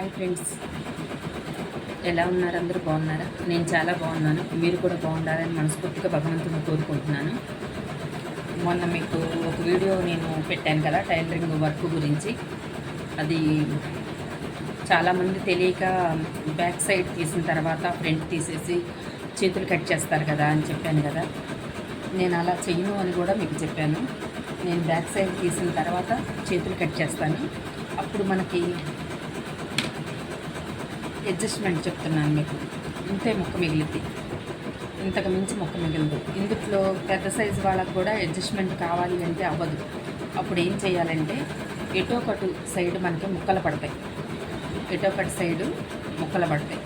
Hi friends. ఎలా ఉన్నారు? అందరూ బాగున్నారా? నేను చాలా బాగున్నాను. మీరు కూడా బాగుండాలని మనస్ఫూర్తిగా భగవంతుని కోరుకుంటున్నాను. మొన్న మీకు ఒక వీడియో నేను పెట్టాను కదా టైలరింగ్ వర్క్ గురించి. అది చాలామంది తెలియక బ్యాక్ సైడ్ తీసిన తర్వాత ఫ్రంట్ తీసేసి చేతులు కట్ చేస్తారు కదా అని చెప్పాను కదా. నేను అలా చెయ్యను అని కూడా మీకు చెప్పాను. నేను బ్యాక్ సైడ్ తీసిన తర్వాత చేతులు కట్ చేస్తాను. అప్పుడు మనకి అడ్జస్ట్మెంట్ చెప్తున్నాను మీకు. ఇంతే మొక్క మిగిలింది. ఇంతకు మించి మొక్క మిగిలింది. ఇందుట్లో పెద్ద సైజు వాళ్ళకు కూడా అడ్జస్ట్మెంట్ కావాలి అంటే అవ్వదు. అప్పుడు ఏం చేయాలంటే ఎటోకటు సైడ్ మనకి ముక్కలు పడతాయి. ఎటోకటి సైడు ముక్కలు పడతాయి.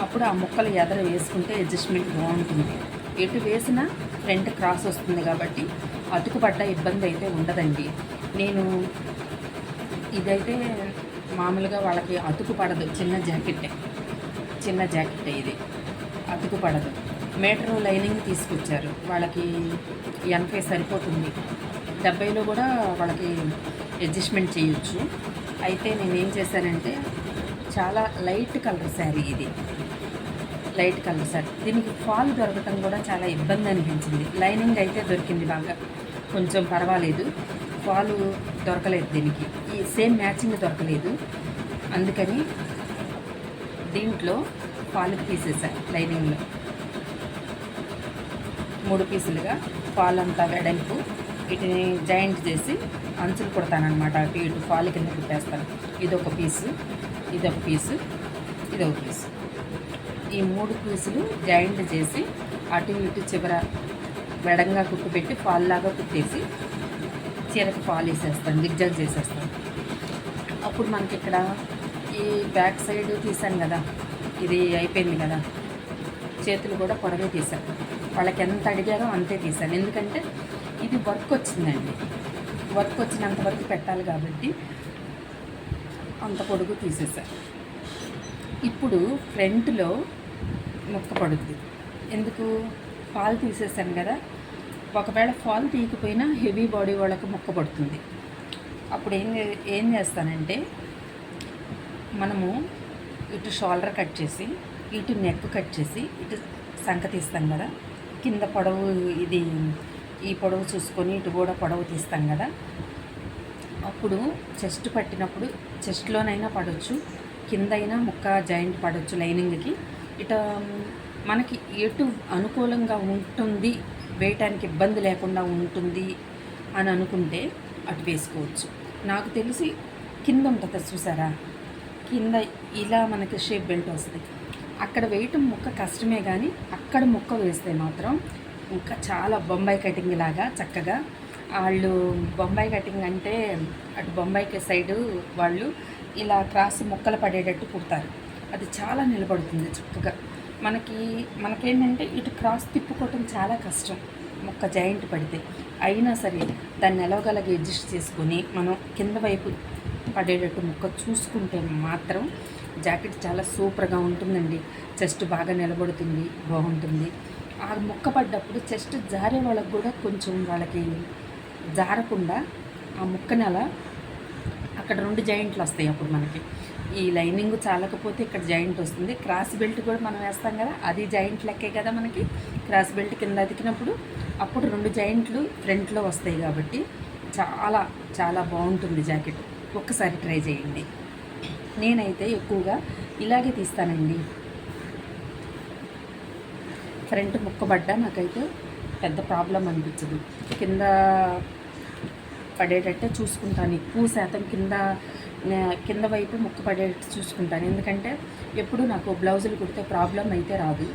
అప్పుడు ఆ ముక్కలు ఎదర వేసుకుంటే అడ్జస్ట్మెంట్ బాగుంటుంది. ఎటు వేసినా ఫ్రంట్ క్రాస్ వస్తుంది కాబట్టి అతుకుపడ్డ ఇబ్బంది అయితే ఉండదండి. నేను ఇదైతే మామూలుగా వాళ్ళకి అతుకు పడదు. చిన్న జాకెట్టే. చిన్న జాకెట్ ఇది. అతుకు పడదు. మీటరు లైనింగ్ తీసుకొచ్చారు. వాళ్ళకి ఎనభై సరిపోతుంది. డెబ్బైలో కూడా వాళ్ళకి అడ్జస్ట్మెంట్ చేయొచ్చు. అయితే నేను ఏం చేశానంటే చాలా లైట్ కలర్ శారీ ఇది. Light colour sari. దీనికి ఫాల్ దొరకటం కూడా చాలా ఇబ్బంది అనిపించింది. లైనింగ్ అయితే దొరికింది బాగా. కొంచెం పర్వాలేదు. ఫాలు దొరకలేదు దీనికి. ఈ సేమ్ మ్యాచింగ్ దొరకలేదు. అందుకని దీంట్లో ఫాలు తీసేసా లైనింగ్లో. మూడు పీసులుగా ఫాల్ అంతా వెడల్పు వీటిని జాయింట్ చేసి అంచులు కుడతానమాట అటు ఇటు ఫాల్ కింద కుట్టేస్తాను. ఇదొక పీసు ఇది ఒక పీసు ఇది ఒక పీసు. ఈ మూడు పీసులు జాయింట్ చేసి అటు ఇటు చివర వెడంగా కుట్టుపెట్టి పెట్టి కుట్టేసి చీరకు ఫాల్ వేసేస్తాను దిగ్జాగ్ చేసేస్తాను అప్పుడు మనకి ఇక్కడ ఈ బ్యాక్ సైడ్ తీసాను కదా ఇది అయిపోయింది కదా. చేతులు కూడా పొడవే తీసాను వాళ్ళకి ఎంత అడిగారో అంతే తీసాను ఎందుకంటే ఇది వర్క్ వచ్చిందండి. వర్క్ వచ్చినంత వరకు పెట్టాలి కాబట్టి అంత పొడుగు తీసేసాను ఇప్పుడు ఫ్రంట్లో ముక్క పడుద్ది. ఎందుకు? పాలు తీసేసాను కదా. ఒకవేళ ఫాల్ తీయకపోయినా హెవీ బాడీ వాళ్ళకు ముక్క పడుతుంది. అప్పుడు ఏం చే- ఏం చేస్తానంటే మనము ఇటు షోల్డర్ కట్ చేసి ఇటు నెక్ కట్ చేసి ఇటు సంక తీస్తాం కదా. కింద పొడవు ఇది ఈ పొడవు చూసుకొని ఇటు కూడా పొడవు తీస్తాం కదా. అప్పుడు చెస్ట్ పట్టినప్పుడు చెస్ట్లోనైనా పడవచ్చు కింద అయినా ముక్క జాయింట్ పడవచ్చు లైనింగ్కి. ఇట మనకి ఎటు అనుకూలంగా ఉంటుంది వేయటానికి ఇబ్బంది లేకుండా ఉంటుంది అని అనుకుంటే అటు వేసుకోవచ్చు. నాకు తెలిసి కింద ఉంటుంది చూసారా? కింద ఇలా మనకి షేప్ బెల్ట్ వస్తుంది. అక్కడ వేయటం ముక్క కష్టమే కానీ అక్కడ ముక్క వేస్తే మాత్రం ఇంకా చాలా బొంబాయి కటింగ్ లాగా చక్కగా వాళ్ళు బొంబాయి కటింగ్ అంటే అటు బొంబాయి సైడు వాళ్ళు ఇలా క్రాస్ ముక్కలు పడేటట్టు కుడతారు. అది చాలా నిలబడుతుంది చక్కగా. మనకి మనకేంటంటే ఇటు క్రాస్ తిప్పుకోవటం చాలా కష్టం. ముక్క జాయింట్ పడితే. అయినా సరే దాన్ని ఎలాగలగా అడ్జస్ట్ చేసుకొని మనం కింద వైపు పడేటట్టు ముక్క చూసుకుంటే మాత్రం జాకెట్ చాలా సూపర్గా ఉంటుందండి. చెస్ట్ బాగా నిలబడుతుంది బాగుంటుంది. ఆ ముక్క పడ్డప్పుడు చెస్ట్ జారే వాళ్ళకి కూడా కొంచెం వాళ్ళకి జారకుండా ఆ ముక్కని అలా అక్కడ రెండు జాయింట్లు వస్తాయి అప్పుడు మనకి. ఈ లైనింగ్ చాలకపోతే ఇక్కడ జాయింట్ వస్తుంది. క్రాస్ బెల్ట్ కూడా మనం వేస్తాం కదా అది జాయింట్ లెక్కే కదా మనకి. క్రాస్ బెల్ట్ కింద అతికినప్పుడు అప్పుడు రెండు జాయింట్లు ఫ్రంట్లో వస్తాయి కాబట్టి చాలా చాలా బాగుంటుంది జాకెట్. ఒక్కసారి ట్రై చేయండి. నేనైతే ఎక్కువగా ఇలాగే తీస్తానండి. ఫ్రంట్ ముక్కబడ్డా నాకైతే పెద్ద ప్రాబ్లం అనిపించదు. కింద పడేటట్టే చూసుకుంటాను. ఎక్కువ శాతం కింద కింద వైపు ముక్క పడేట్టు చూసుకుంటాను. ఎందుకంటే ఎప్పుడు నాకు బ్లౌజులు కుడితే ప్రాబ్లం అయితే రాదు.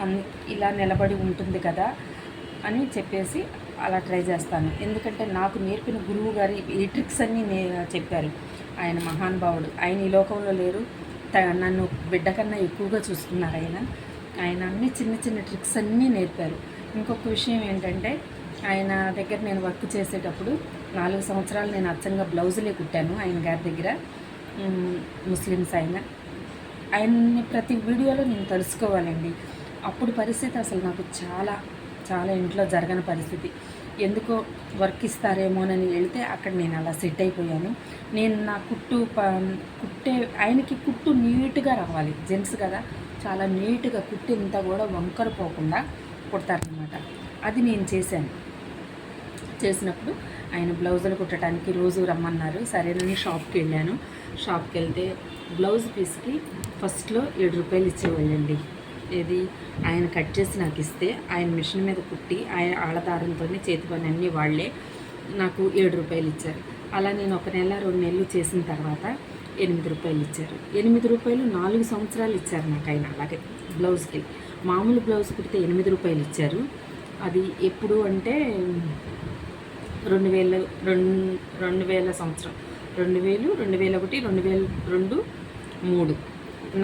అన్ ఇలా నిలబడి ఉంటుంది కదా అని చెప్పేసి అలా ట్రై చేస్తాను. ఎందుకంటే నాకు నేర్పిన గురువు గారి ఈ ట్రిక్స్ అన్నీ నే చెప్పారు. ఆయన మహానుభావుడు ఆయన ఈ లోకంలో లేరు. త- నన్ను బిడ్డ కన్నా ఎక్కువగా చూసుకున్నారు ఆయన. ఆయన అన్ని చిన్న చిన్న ట్రిక్స్ అన్నీ నేర్పారు. ఇంకొక విషయం ఏంటంటే ఆయన దగ్గర నేను వర్క్ చేసేటప్పుడు నాలుగు సంవత్సరాలు నేను అచ్చంగా బ్లౌజులే కుట్టాను ఆయన గారి దగ్గర. ముస్లిమ్స్ ఆయన ఆయన్ని ప్రతి వీడియోలో నేను తెలుసుకోవాలండి. అప్పుడు పరిస్థితి అసలు నాకు చాలా చాలా ఇంట్లో జరగని పరిస్థితి. ఎందుకో వర్క్ ఇస్తారేమోనని వెళితే అక్కడ నేను అలా సెట్ అయిపోయాను. నేను నా కుట్టు ప కుట్టే ఆయనకి కుట్టు నీట్గా రావాలి. జెంట్స్ కదా చాలా నీట్గా కుట్టి ఇంత కూడా వంకర పోకుండా కుడతారనమాట అది నేను చేశాను. చేసినప్పుడు ఆయన బ్లౌజులు కుట్టడానికి రోజు రమ్మన్నారు. సరేనని షాప్కి వెళ్ళాను. షాప్కి వెళ్తే బ్లౌజ్ పీస్కి ఫస్ట్లో ఏడు రూపాయలు ఇచ్చేవాళ్ళండి. ఏది? ఆయన కట్ చేసి నాకు ఇస్తే ఆయన మిషన్ మీద కుట్టి ఆయన ఆళ్ళదారంతో చేతి పని అన్నీ వాళ్ళే నాకు ఏడు రూపాయలు ఇచ్చారు. అలా నేను ఒక నెల రెండు నెలలు చేసిన తర్వాత ఎనిమిది రూపాయలు ఇచ్చారు. ఎనిమిది రూపాయలు నాలుగు సంవత్సరాలు ఇచ్చారు నాకు ఆయన అలాగే బ్లౌజ్కి. మామూలు బ్లౌజ్ కుడితే ఎనిమిది రూపాయలు ఇచ్చారు. అది ఎప్పుడు అంటే రెండు వేల రెండు రెండు వేల సంవత్సరం. రెండు వేలు రెండు వేల ఒకటి రెండు వేల రెండు మూడు.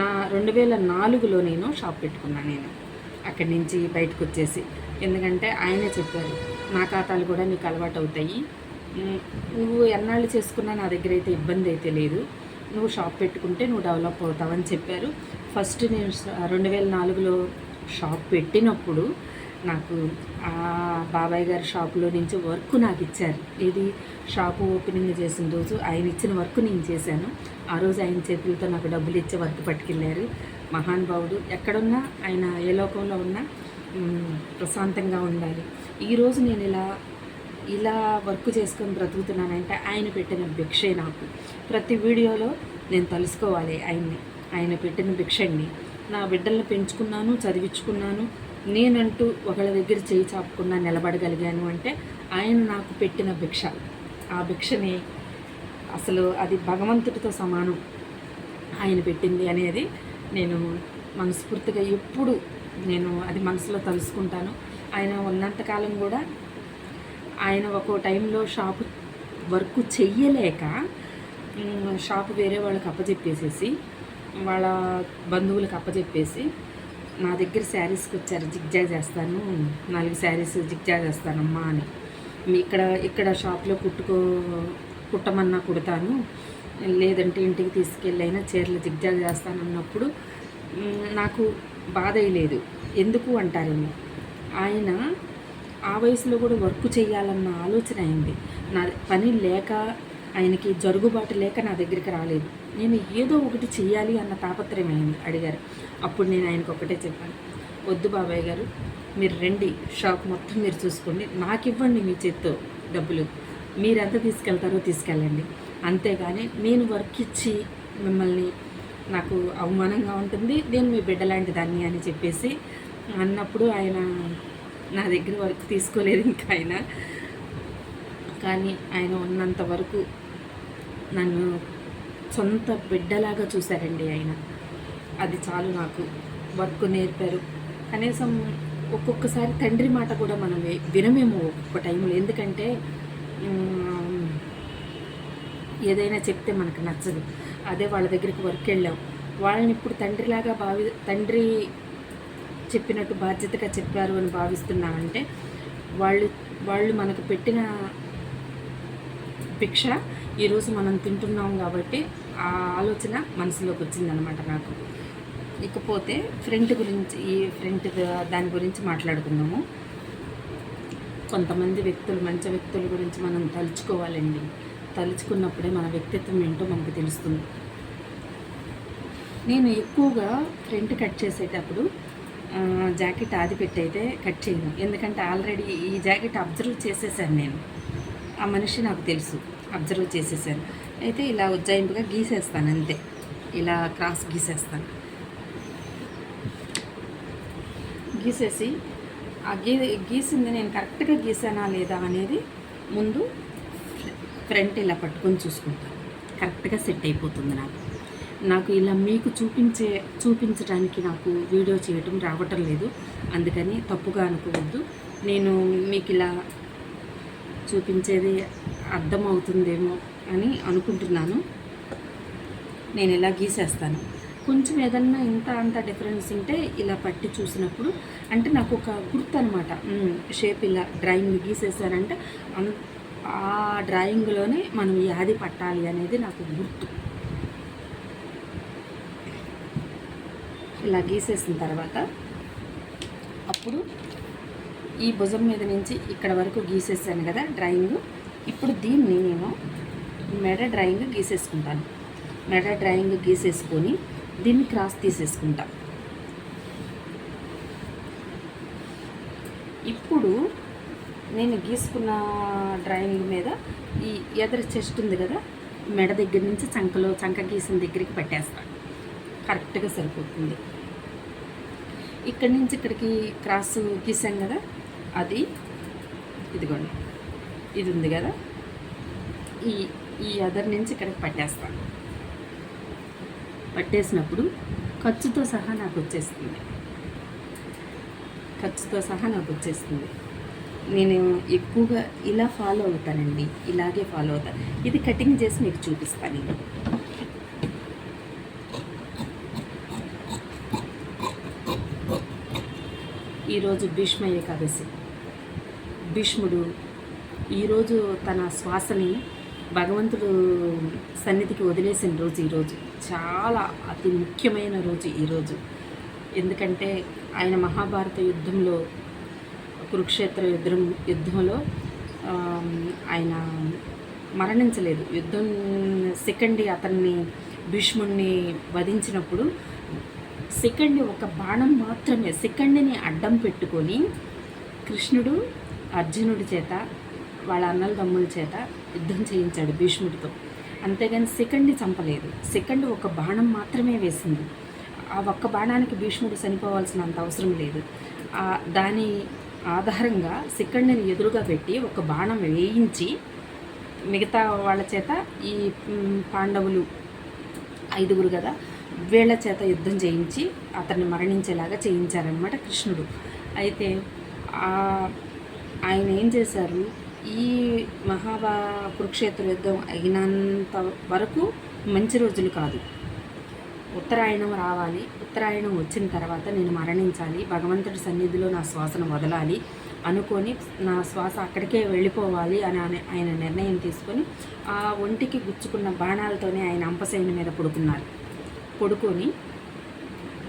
నా రెండు వేల నాలుగులో నేను షాప్ పెట్టుకున్నాను నేను. అక్కడి నుంచి బయటకు వచ్చేసి ఎందుకంటే ఆయనే చెప్పారు నా ఖాతాలు కూడా నీకు అలవాటు అవుతాయి నువ్వు ఎన్నాళ్ళు చేసుకున్నా నా దగ్గర అయితే ఇబ్బంది అయితే లేదు. నువ్వు షాప్ పెట్టుకుంటే నువ్వు డెవలప్ అవుతావని చెప్పారు. ఫస్ట్ నేను రెండు వేల నాలుగులో షాప్ పెట్టినప్పుడు నాకు ఆ బాబాయ్ గారి షాపులో నుంచి వర్క్ నాకు ఇచ్చారు. ఇది షాపు ఓపెనింగ్ చేసిన రోజు ఆయన ఇచ్చిన వర్క్ నేను చేశాను. ఆ రోజు ఆయన చేతులతో నాకు డబ్బులు ఇచ్చే వర్క్ పట్టుకెళ్ళారు. మహానుభావుడు ఎక్కడున్నా ఆయన ఏ లోకంలో ఉన్నా ప్రశాంతంగా ఉండాలి. ఈరోజు నేను ఇలా ఇలా వర్క్ చేసుకొని బ్రతుకుతున్నానంటే ఆయన పెట్టిన భిక్షే నాకు. ప్రతి వీడియోలో నేను తలుసుకోవాలి ఆయన్ని. ఆయన పెట్టిన భిక్షని నా బిడ్డలను పెంచుకున్నాను చదివించుకున్నాను నేనంటూ ఒకళ్ళ దగ్గర చేయి చాపకుండా నిలబడగలిగాను అంటే ఆయన నాకు పెట్టిన భిక్ష. ఆ భిక్షని అసలు అది భగవంతుడితో సమానం ఆయన పెట్టింది అనేది నేను మనస్ఫూర్తిగా ఎప్పుడు నేను అది మనసులో తలుసుకుంటాను. ఆయన ఉన్నంతకాలం కూడా ఆయన ఒక్కో టైంలో షాపు వర్క్ చెయ్యలేక షాపు వేరే వాళ్ళకి అప్పచెప్పేసేసి వాళ్ళ బంధువులకు అప్పచెప్పేసి నా దగ్గర శారీస్కి వచ్చారు జిగ్జా చేస్తాను నాలుగు శారీస్ జిగ్జా చేస్తానమ్మా అని. మీ ఇక్కడ ఇక్కడ షాప్లో కుట్టుకో కుట్టమన్నా కుడతాను లేదంటే ఇంటికి తీసుకెళ్ళైనా చీరలు జిగ్జా చేస్తాను అన్నప్పుడు నాకు బాధ లేదు ఎందుకు అంటారేమో ఆయన ఆ వయసులో కూడా వర్క్ చేయాలన్న ఆలోచన అయింది. నా పని లేక ఆయనకి జరుగుబాటు లేక నా దగ్గరికి రాలేదు. నేను ఏదో ఒకటి చేయాలి అన్న తాపత్రయం అయింది అడిగారు. అప్పుడు నేను ఆయనకు ఒకటే చెప్పాను. వద్దు బాబాయ్ గారు మీరు రండి. షాప్ మొత్తం మీరు చూసుకోండి. నాకు ఇవ్వండి మీ చేత్తో డబ్బులు. మీరు ఎంత తీసుకెళ్తారో తీసుకెళ్ళండి. అంతేగాని నేను వర్క్ ఇచ్చి మిమ్మల్ని నాకు అవమానంగా ఉంటుంది. నేను మీ బిడ్డ లాంటి దాన్ని అని చెప్పేసి అన్నప్పుడు ఆయన నా దగ్గర వర్క్ తీసుకోలేదు ఇంకా ఆయన. కానీ ఆయన ఉన్నంత వరకు నన్ను సొంత బిడ్డలాగా చూశారండి ఆయన. అది చాలు నాకు. వర్క్ నేర్పారు. కనీసం ఒక్కొక్కసారి తండ్రి మాట కూడా మనం వినమేమో ఒక్కొక్క టైంలో. ఎందుకంటే ఏదైనా చెప్తే మనకు నచ్చదు. అదే వాళ్ళ దగ్గరికి వర్క్ వెళ్ళాం. వాళ్ళని ఇప్పుడు తండ్రిలాగా భావి తండ్రి చెప్పినట్టు బాధ్యతగా చెప్పారు అని భావిస్తున్నామంటే వాళ్ళు వాళ్ళు మనకు పెట్టిన భిక్ష ఈరోజు మనం తింటున్నాం కాబట్టి ఆ ఆలోచన మనసులోకి వచ్చిందనమాట నాకు. ఇకపోతే ఫ్రంట్ గురించి ఈ ఫ్రంట్ దాని గురించి మాట్లాడుకున్నాము కొంతమంది వ్యక్తులు మంచి వ్యక్తుల గురించి మనం తలుచుకోవాలండి. తలుచుకున్నప్పుడే మన వ్యక్తిత్వం ఏంటో మనకు తెలుస్తుంది. నేను ఎక్కువగా ఫ్రంట్ కట్ చేసేటప్పుడు జాకెట్ ఆది పెట్టి అయితే కట్ చేయను. ఎందుకంటే ఆల్రెడీ ఈ జాకెట్ అబ్జర్వ్ చేసేసాను నేను. ఆ మనిషి నాకు తెలుసు. అబ్జర్వ్ చేసేసాను. అయితే ఇలా ఉజ్జాయింపుగా గీసేస్తాను అంతే. ఇలా క్రాస్ గీసేస్తాను. గీసేసి ఆ గీ గీసింది నేను కరెక్ట్గా గీసానా లేదా అనేది ముందు ఫ్రంట్ ఇలా పట్టుకొని చూసుకుంటాను కరెక్ట్గా సెట్ అయిపోతుంది నాకు. నాకు ఇలా మీకు చూపించే చూపించడానికి నాకు వీడియో చేయటం రావటం లేదు. అందుకని తప్పుగా అనుకోవద్దు. నేను మీకు ఇలా చూపించేది అర్థమవుతుందేమో అని అనుకుంటున్నాను. నేను ఇలా గీసేస్తాను? కొంచెం ఏదన్నా ఇంత అంత డిఫరెన్స్ ఉంటే ఇలా పట్టి చూసినప్పుడు అంటే నాకు ఒక గుర్తు అనమాట షేప్ ఇలా డ్రాయింగ్ గీసేసానంటే ఆ డ్రాయింగ్లోనే మనం యాది పట్టాలి అనేది నాకు గుర్తు. ఇలా గీసేసిన తర్వాత అప్పుడు ఈ భుజం మీద నుంచి ఇక్కడ వరకు గీసేసాను కదా డ్రాయింగ్. ఇప్పుడు దీన్ని నేను మెడ డ్రాయింగ్ గీసేసుకుంటాను. మెడ డ్రాయింగ్ గీసేసుకొని దీన్ని క్రాస్ తీసేసుకుంటా. ఇప్పుడు నేను గీసుకున్న డ్రాయింగ్ మీద ఈ ఎదర చెస్ట్ ఉంది కదా మెడ దగ్గర నుంచి చంకలో చంక గీసిన దగ్గరికి పెట్టేస్తాను కరెక్ట్గా సరిపోతుంది. ఇక్కడి నుంచి ఇక్కడికి క్రాస్ గీసాం కదా అది ఇదిగోండి. ఇది ఉంది కదా? ఈ ఈ అదర్ నుంచి ఇక్కడికి పట్టేస్తాను పట్టేసినప్పుడు ఖర్చుతో సహా నాకు వచ్చేస్తుంది. ఖర్చుతో సహా నాకు వచ్చేస్తుంది. నేను ఎక్కువగా ఇలా ఫాలో అవుతానండి. ఇలాగే ఫాలో అవుతాను ఇది కటింగ్ చేసి మీకు చూపిస్తాను ఇది ఈరోజు భీష్మ ఏకాదశి. భీష్ముడు ఈరోజు తన శ్వాసని భగవంతుడు సన్నిధికి వదిలేసిన రోజు ఈరోజు. చాలా అతి ముఖ్యమైన రోజు ఈరోజు. ఎందుకంటే ఆయన మహాభారత యుద్ధంలో కురుక్షేత్ర యుద్ధం యుద్ధంలో ఆయన మరణించలేదు. యుద్ధం సెకండ్ అతన్ని భీష్ముడిని వధించినప్పుడు సెకండ్ ఒక బాణం మాత్రమే సెకండ్ని అడ్డం పెట్టుకొని కృష్ణుడు అర్జునుడి చేత వాళ్ళ అన్నల తమ్ముల చేత యుద్ధం చేయించాడు భీష్ముడితో. అంతేగాని సెకండ్ని చంపలేదు. సెకండ్ ఒక బాణం మాత్రమే వేసింది. ఆ ఒక్క బాణానికి భీష్ముడు చనిపోవాల్సినంత అవసరం లేదు. ఆ దాని ఆధారంగా సెకండ్ని ఎదురుగా పెట్టి ఒక బాణం వేయించి మిగతా వాళ్ళ చేత ఈ పాండవులు ఐదుగురు కదా వీళ్ళ చేత యుద్ధం చేయించి అతన్ని మరణించేలాగా చేయించారనమాట కృష్ణుడు. అయితే ఆ- ఆయన ఏం చేశారు? ఈ మహాభా కురుక్షేత్ర యుద్ధం అయినంత వరకు మంచి రోజులు కాదు. ఉత్తరాయణం రావాలి. ఉత్తరాయణం వచ్చిన తర్వాత నేను మరణించాలి. భగవంతుడి సన్నిధిలో నా శ్వాసను వదలాలి అనుకొని నా శ్వాస అక్కడికే వెళ్ళిపోవాలి అని ఆయన- ఆయన నిర్ణయం తీసుకొని ఆ ఒంటికి గుచ్చుకున్న బాణాలతోనే ఆయన అంపశైన మీద పడుకున్నారు. పడుకొని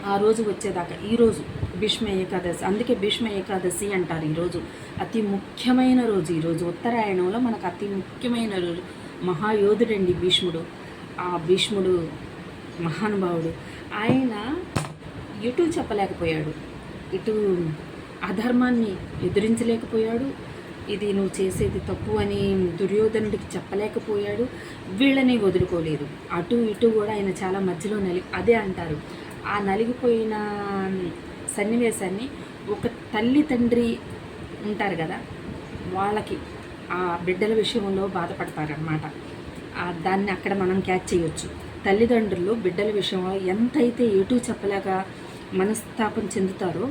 ఆ రోజు వచ్చేదాకా ఈరోజు భీష్మ ఏకాదశి అందుకే భీష్మ ఏకాదశి అంటారు ఈరోజు అతి ముఖ్యమైన రోజు ఈరోజు ఉత్తరాయణంలో మనకు అతి ముఖ్యమైన రోజు. మహాయోధుడండి భీష్ముడు. ఆ భీష్ముడు మహానుభావుడు. ఆయన ఎటు చెప్పలేకపోయాడు. ఇటు అధర్మాన్ని ఎదిరించలేకపోయాడు. ఇది నువ్వు చేసేది తప్పు అని దుర్యోధనుడికి చెప్పలేకపోయాడు. వీళ్ళని వదులుకోలేదు. అటు ఇటు కూడా ఆయన చాలా మధ్యలో నలి అదే అంటారు. ఆ నలిగిపోయిన సన్నివేశాన్ని ఒక తల్లి తండ్రి ఉంటారు కదా వాళ్ళకి ఆ బిడ్డల విషయంలో బాధపడతారనమాట దాన్ని అక్కడ మనం క్యాచ్ చేయొచ్చు. తల్లిదండ్రులు బిడ్డల విషయంలో ఎంతైతే ఎటు చెప్పలేక మనస్తాపం చెందుతారో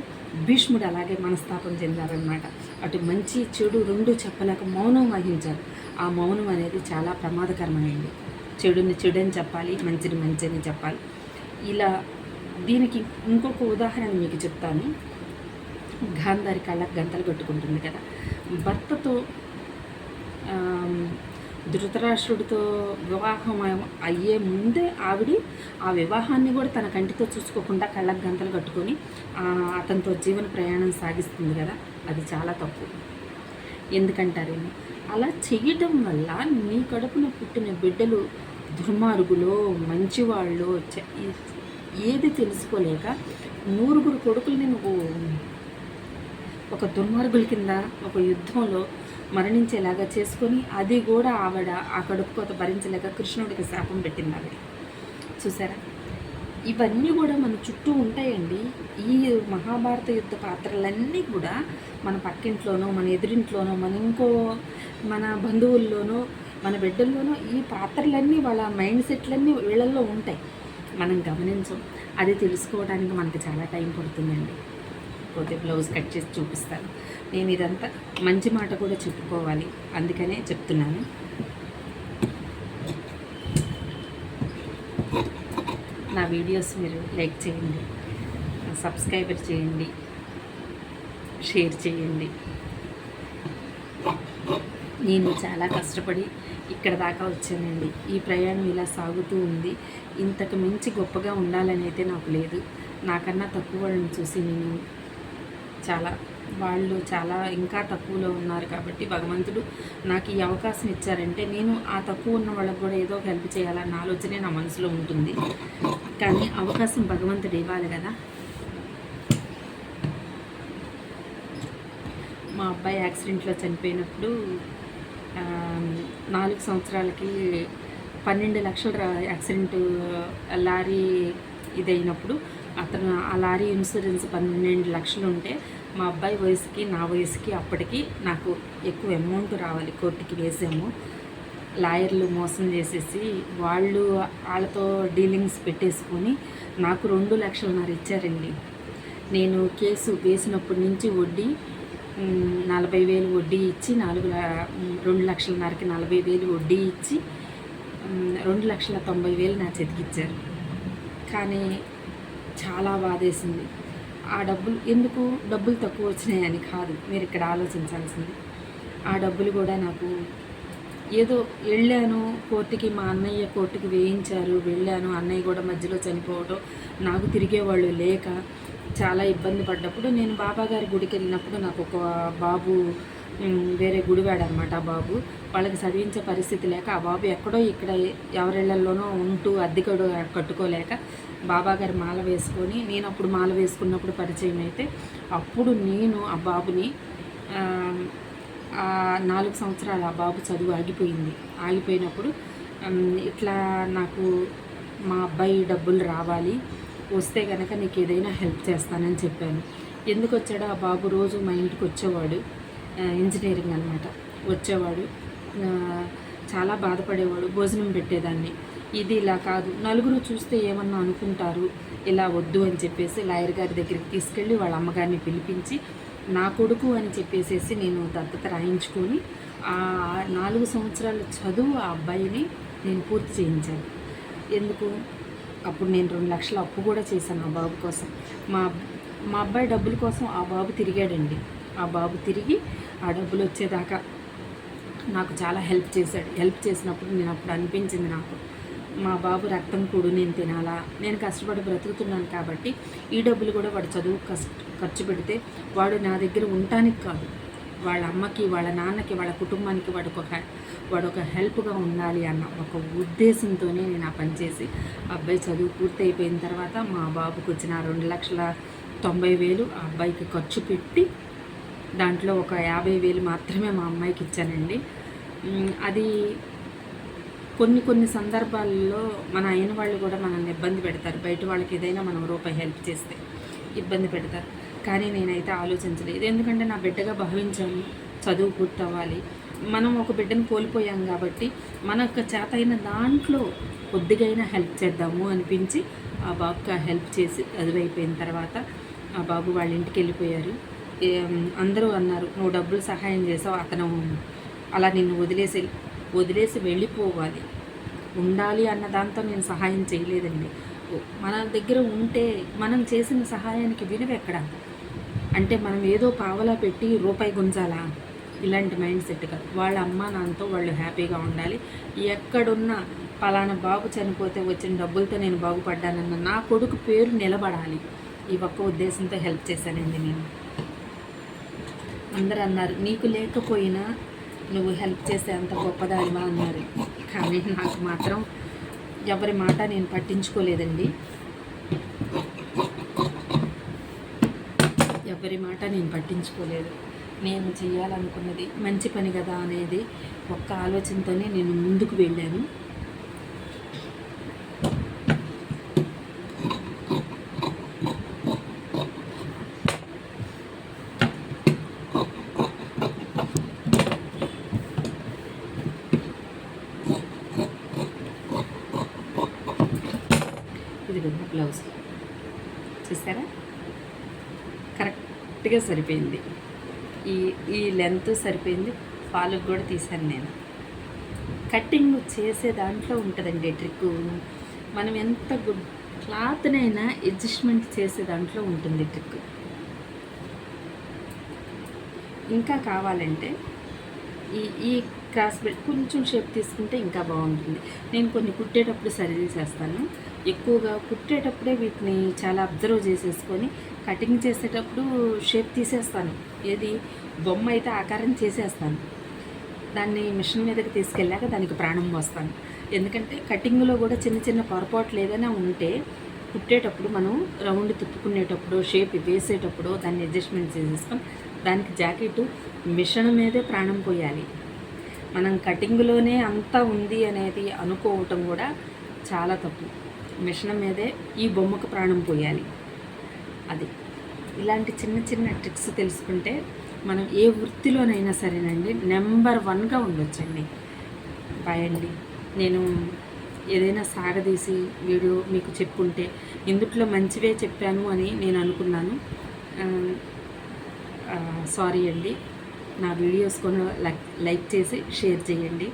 భీష్ముడు అలాగే మనస్తాపం చెందారనమాట అటు మంచి చెడు రెండు చెప్పలేక మౌనం వహించారు. ఆ మౌనం అనేది చాలా ప్రమాదకరమైనది చెడుని చెడని చెప్పాలి మంచిని మంచిని చెప్పాలి. ఇలా దీనికి ఇంకొక ఉదాహరణ మీకు చెప్తాను. గాంధారి కళ్ళకు గంతలు కట్టుకుంటుంది కదా. భర్తతో ధృతరాష్ట్రుడితో వివాహం అయ్యే ముందే ఆవిడ ఆ వివాహాన్ని కూడా తన కంటితో చూసుకోకుండా కళ్ళకు గంతలు కట్టుకొని అతనితో జీవన ప్రయాణం సాగిస్తుంది కదా. అది చాలా తప్పు. ఎందుకంటారేమో అలా చేయటం వల్ల నీ కడుపున పుట్టిన బిడ్డలు దుర్మార్గులో మంచివాళ్ళు ఏది తెలుసుకోలేక నూరుగురు కొడుకుల్ని నువ్వు ఒక దుర్మార్గుల కింద ఒక యుద్ధంలో మరణించేలాగా చేసుకొని అది కూడా ఆవిడ ఆ కడుపు కోత భరించలేక కృష్ణుడికి శాపం పెట్టింది ఆవిడ. చూసారా? ఇవన్నీ కూడా మన చుట్టూ ఉంటాయండి. ఈ మహాభారత యుద్ధ పాత్రలన్నీ కూడా మన పక్కింట్లోనో మన ఎదురింట్లోనో మన ఇంకో మన బంధువుల్లోనో మన బిడ్డల్లోనో ఈ పాత్రలన్నీ వాళ్ళ మైండ్ సెట్లన్నీ వీళ్ళల్లో ఉంటాయి. మనం గమనించం. అది తెలుసుకోవడానికి మనకి చాలా టైం పడుతుందండి. పోతే బ్లౌజ్ కట్ చేసి చూపిస్తాను. నేను ఇదంతా మంచి మాట కూడా చెప్పుకోవాలి. అందుకనే చెప్తున్నాను. నా వీడియోస్ మీరు లైక్ చేయండి. సబ్స్క్రైబర్ చేయండి. షేర్ చేయండి. నేను చాలా కష్టపడి ఇక్కడ దాకా వచ్చానండి. ఈ ప్రయాణం ఇలా సాగుతూ ఉంది. ఇంతకు మించి గొప్పగా ఉండాలని అయితే నాకు లేదు. నాకన్నా తక్కువ వాళ్ళని చూసి నేను చాలా వాళ్ళు చాలా ఇంకా తక్కువలో ఉన్నారు కాబట్టి భగవంతుడు నాకు ఈ అవకాశం ఇచ్చారంటే నేను ఆ తక్కువ ఉన్న వాళ్ళకి కూడా ఏదో ఒక హెల్ప్ చేయాలన్న ఆలోచనే నా మనసులో ఉంటుంది. కానీ అవకాశం భగవంతుడు ఇవ్వాలి కదా. మా అబ్బాయి యాక్సిడెంట్లో చనిపోయినప్పుడు నాలుగు సంవత్సరాలకి పన్నెండు లక్షల యాక్సిడెంట్ లారీ ఇదైనప్పుడు అతను ఆ లారీ ఇన్సూరెన్స్ పన్నెండు లక్షలు ఉంటే మా అబ్బాయి వయసుకి నా వయసుకి అప్పటికి నాకు ఎక్కువ అమౌంట్ రావాలి. కోర్టుకి వేసాము. లాయర్లు మోసం చేసేసి వాళ్ళు వాళ్ళతో డీలింగ్స్ పెట్టేసుకొని నాకు రెండు లక్షలన్నర ఇచ్చారండి. నేను కేసు వేసినప్పటి నుంచి వడ్డీ నలభై వేలు వడ్డీ ఇచ్చి నాలుగు రెండు లక్షలన్నరకి నలభై వేలు వడ్డీ ఇచ్చి రెండు లక్షల తొంభై వేలు నా చెతికిచ్చారు. కానీ చాలా బాధేసింది. ఆ డబ్బులు ఎందుకు డబ్బులు తక్కువ వచ్చినాయని కాదు మీరు ఇక్కడ ఆలోచించాల్సింది. ఆ డబ్బులు కూడా నాకు ఏదో వెళ్ళాను కోర్టుకి మా అన్నయ్య కోర్టుకి వేయించారు వెళ్ళాను అన్నయ్య కూడా మధ్యలో చనిపోవటం నాకు తిరిగేవాళ్ళు లేక చాలా ఇబ్బంది పడ్డప్పుడు నేను బాబాగారి గుడికి వెళ్ళినప్పుడు నాకు ఒక బాబు వేరే గుడివాడు అనమాట ఆ బాబు. వాళ్ళకి చదివించే పరిస్థితి లేక ఆ బాబు ఎక్కడో ఇక్కడ ఎవరిళ్ళలోనో ఉంటూ అద్దెకడు కట్టుకోలేక బాబాగారు మాల వేసుకొని నేను అప్పుడు మాల వేసుకున్నప్పుడు పరిచయం అయితే అప్పుడు నేను ఆ బాబుని నాలుగు సంవత్సరాలు ఆ బాబు చదువు ఆగిపోయింది. ఆగిపోయినప్పుడు ఇట్లా నాకు మా అబ్బాయి డబ్బులు రావాలి వస్తే కనుక నీకు ఏదైనా హెల్ప్ చేస్తానని చెప్పాను. ఎందుకు వచ్చాడో? ఆ బాబు రోజు మా ఇంటికి వచ్చేవాడు ఇంజనీరింగ్ అనమాట వచ్చేవాడు చాలా బాధపడేవాడు భోజనం పెట్టేదాన్ని. ఇది ఇలా కాదు నలుగురు చూస్తే ఏమన్నా అనుకుంటారు ఇలా వద్దు అని చెప్పేసి లాయర్ గారి దగ్గరికి తీసుకెళ్ళి వాళ్ళ అమ్మగారిని పిలిపించి నా కొడుకు అని చెప్పేసేసి నేను దత్తత రాయించుకొని ఆ నాలుగు సంవత్సరాల చదువు ఆ అబ్బాయిని నేను పూర్తి చేయించాను. ఎందుకు? అప్పుడు నేను రెండు లక్షల అప్పు కూడా చేశాను ఆ బాబు కోసం. మా మా అబ్బాయి డబ్బుల కోసం ఆ బాబు తిరిగాడండి. ఆ బాబు తిరిగి ఆ డబ్బులు వచ్చేదాకా నాకు చాలా హెల్ప్ చేశాడు. హెల్ప్ చేసినప్పుడు నేను అప్పుడు అనిపించింది నాకు. మా బాబు రక్తం కూడు నేను తినాలా? నేను కష్టపడి బ్రతుకుతున్నాను కాబట్టి ఈ డబ్బులు కూడా వాడు చదువు కష్ట ఖర్చు పెడితే వాడు నా దగ్గర ఉండటానికి కాదు. వాళ్ళ అమ్మకి వాళ్ళ నాన్నకి వాళ్ళ కుటుంబానికి వాడు ఒక వాడు ఒక హెల్ప్గా ఉండాలి అన్న ఒక ఉద్దేశంతోనే నేను ఆ పని చేసి అబ్బాయి చదువు పూర్తి అయిపోయిన తర్వాత మా బాబుకు వచ్చిన రెండు లక్షల తొంభై వేలు ఆ అబ్బాయికి ఖర్చు పెట్టి దాంట్లో ఒక యాభై వేలు మాత్రమే మా అమ్మాయికి ఇచ్చానండి. అది కొన్ని కొన్ని సందర్భాల్లో మన అయిన వాళ్ళు కూడా మనల్ని ఇబ్బంది పెడతారు. బయట వాళ్ళకి ఏదైనా మనం రూపాయి హెల్ప్ చేస్తే ఇబ్బంది పెడతారు. కానీ నేనైతే ఆలోచించలేదు. ఎందుకంటే నా బిడ్డగా భావించాను చదువు పూర్తవ్వాలి. మనం ఒక బిడ్డను కోల్పోయాం కాబట్టి మనకు చేత అయిన దాంట్లో కొద్దిగైనా హెల్ప్ చేద్దాము అనిపించి ఆ బాబుకి ఆ హెల్ప్ చేసి చదువైపోయిన తర్వాత ఆ బాబు వాళ్ళ ఇంటికి వెళ్ళిపోయారు. అందరూ అన్నారు నువ్వు డబ్బులు సహాయం చేసావు అతను అలా నిన్ను వదిలేసి వదిలేసి వెళ్ళిపోవాలి. ఉండాలి అన్న దాంతో నేను సహాయం చేయలేదండి. మన దగ్గర ఉంటే మనం చేసిన సహాయానికి విలువ ఎక్కడ? అంటే మనం ఏదో పావలా పెట్టి రూపాయి గుంజాలా? ఇలాంటి మైండ్ సెట్ కాదు. వాళ్ళ అమ్మ నాన్నతో వాళ్ళు హ్యాపీగా ఉండాలి. ఎక్కడున్నా పలానా బాబు చనిపోతే వచ్చిన డబ్బులతో నేను బాగుపడ్డానన్న నా కొడుకు పేరు నిలబడాలి. ఈ ఒక్క ఉద్దేశంతో హెల్ప్ చేశానండి నేను. అందరూ అన్నారు నీకు లేకపోయినా నువ్వు హెల్ప్ చేసే అంత గొప్పదానివా అన్నారు. కానీ నాకు మాత్రం ఎవరి మాట నేను పట్టించుకోలేదండి. ఎవరి మాట నేను పట్టించుకోలేదు. నేను చేయాలనుకున్నది మంచి పని కదా అనేది ఒక్క ఆలోచనతోనే నేను ముందుకు వెళ్ళాను ఇది బ్లౌజ్ చూసారా కరెక్ట్గా సరిపోయింది. ఈ ఈ లెంత్ సరిపోయింది. ఫాలో కూడా తీశాను నేను. కటింగ్ చేసే దాంట్లో ఉంటుందండి ట్రిక్ మనం ఎంత గుడ్ క్లాత్నైనా అడ్జస్ట్మెంట్ చేసే దాంట్లో ఉంటుంది ట్రిక్ ఇంకా కావాలంటే ఈ ఈ క్రాస్ బెల్ట్ కొంచెం షేప్ తీసుకుంటే ఇంకా బాగుంటుంది. నేను కొన్ని కుట్టేటప్పుడు సరి చేసేస్తాను ఎక్కువగా కుట్టేటప్పుడే వీటిని చాలా అబ్జర్వ్ చేసేసుకొని కటింగ్ చేసేటప్పుడు షేప్ తీసేస్తాను. ఏది? బొమ్మ అయితే ఆకారం చేసేస్తాను. దాన్ని మిషన్ మీదకి తీసుకెళ్ళాక దానికి ప్రాణం పోస్తాను. ఎందుకంటే కటింగ్లో కూడా చిన్న చిన్న పొరపాట్లు ఏదైనా ఉంటే కుట్టేటప్పుడు మనం రౌండ్ తిప్పుకునేటప్పుడు షేప్ వేసేటప్పుడు దాన్ని అడ్జస్ట్మెంట్ చేసేసుకొని దానికి జాకెట్ మిషన్ మీదే ప్రాణం పోయాలి. మనం కటింగ్లోనే అంతా ఉంది అనేది అనుకోవటం కూడా చాలా తప్పు. మిషన్ మీదే ఈ బొమ్మకు ప్రాణం పోయాలి. అది. ఇలాంటి చిన్న చిన్న ట్రిక్స్ తెలుసుకుంటే మనం ఏ వృత్తిలోనైనా సరేనండి నెంబర్ వన్గా ఉండొచ్చండి. బాయ్ అండి నేను ఏదైనా సాగదీసి వీడియో మీకు చెప్పుంటే ఇందుట్లో మంచివే చెప్పాను అని నేను అనుకున్నాను. సారీ అండి. నా వీడియోస్ కొను లైక్ లైక్ చేసి షేర్ చేయండి.